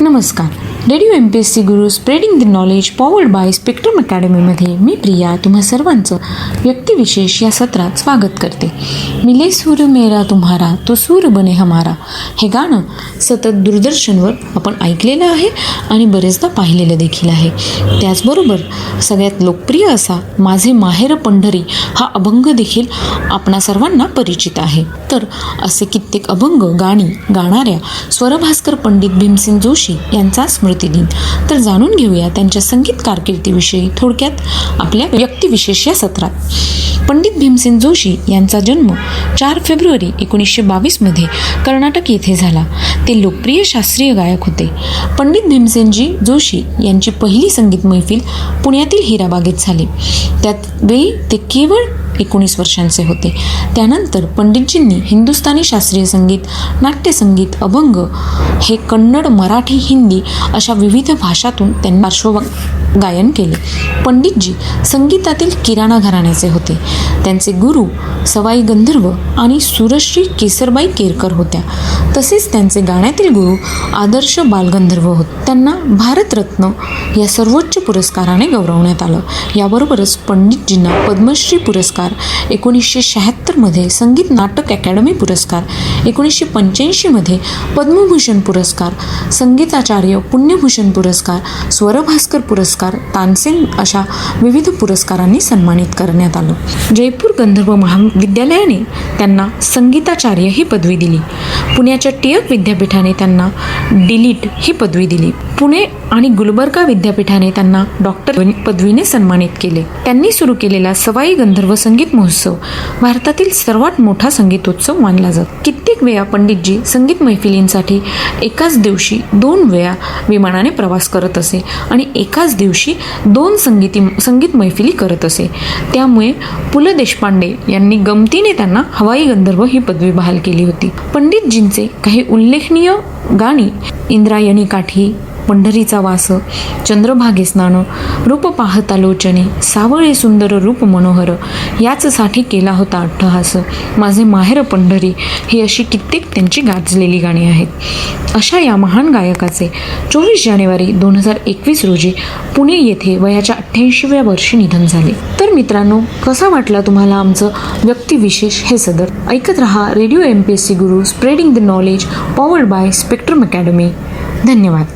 नमस्कार. Radio M P S C Guru spreading the knowledge powered by Spectrum अकॅडमीमध्ये मी प्रिया तुम्हा सर्वांचं व्यक्तिविशेष या सत्रात स्वागत करते. मिले सूर मेरा तुम्हारा तो सूर बने हमारा. हे गाणं सतत दूरदर्शनवर आपण ऐकलेलं आहे आणि बरेचदा पाहिलेलं देखील आहे. त्याचबरोबर सगळ्यात लोकप्रिय असा माझे माहेर पंढरी हा अभंग देखील आपणा सर्वांना परिचित आहे. तर असे कित्येक अभंग गाणी गाणाऱ्या स्वरभास्कर पंडित भीमसेन जोशी यांचा स्मृतिदिन तर जाणून घेऊया त्यांच्या संगीत कारकिर्दीविषयी थोडक्यात आपल्या व्यक्तिविशेष या सत्रात. पंडित भीमसेन जोशी यांचा जन्म चार फेब्रुवारी एकोणीसशे बावीसमध्ये कर्नाटक येथे झाला. ते लोकप्रिय शास्त्रीय गायक होते. पंडित भीमसेनजी जोशी यांची पहिली संगीत मैफिल पुण्यातील हिराबागेत झाली. त्यात वेळी ते केवळ एकोणीस वर्षांचे होते. त्यानंतर पंडितजींनी हिंदुस्थानी शास्त्रीय संगीत नाट्यसंगीत अभंग हे कन्नड मराठी हिंदी अशा विविध भाषातून त्यांनी पार्श्व गायन केले. पंडितजी संगीतातील किराणा घराण्याचे होते. त्यांचे गुरु सवाई गंधर्व आणि सुरश्री केसरबाई केरकर होत्या. तसेच त्यांचे गाण्यातील गुरु आदर्श बालगंधर्व होत. त्यांना भारतरत्न या सर्वोच्च पुरस्काराने गौरवण्यात आलं. याबरोबरच पंडितजींना पद्मश्री पुरस्कार एकोणीसशे शहात्तरमध्ये संगीत नाटक अकॅडमी पुरस्कार एकोणीसशे पंच्याऐंशीमध्ये पद्मभूषण पुरस्कार संगीताचार्य पुण्यभूषण पुरस्कार स्वरभास्कर पुरस्कार पुरस्कार तानसेन अशा विविध पुरस्कारांनी सन्मानित करण्यात आलं. जयपूर गंधर्व महाविद्यालयाने त्यांना संगीताचार्य ही पदवी दिली. पुण्याच्या टिळक विद्यापीठाने त्यांना डिलीट ही पदवी दिली. पुणे आणि गुलबर्गा विद्यापीठाने त्यांना डॉक्टर पदवीने सन्मानित केले. त्यांनी सुरू केलेला सवाई गंधर्व संगीत महोत्सव भारतातील सर्वात मोठा संगीतोत्सव मानला जातो. कित्येक वेळा पंडितजी संगीत मैफिलींसाठी एकाच दिवशी दोन वेळा विमानाने प्रवास करत असे आणि एकाच दिवशी दोन संगीती संगीत मैफिली करत असे. त्यामुळे पु ल देशपांडे यांनी गमतीने त्यांना हवाई गंधर्व ही पदवी बहाल केली होती. पंडितजींचे काही उल्लेखनीय गाणी इंद्रायणी काठी पंढरीचा वास चंद्रभागे स्नान रूप पाहता लोचने सावळे सुंदर रूप मनोहर याचसाठी केला होता अट्टहास. माझे माहेर पंढरी ही अशी कित्येक त्यांची गाजलेली गाणी आहेत. अशा या महान गायकाचे चोवीस जानेवारी दोन हजार एकवीस रोजी पुणे येथे वयाच्या अठ्ठ्याऐंशीव्या वर्षी निधन झाले. तर मित्रांनो कसा वाटला तुम्हाला आमचं व्यक्तिविशेष हे सदर? ऐकत रहा radio M P S C Guru spreading the knowledge powered by spectrum academy. धन्यवाद.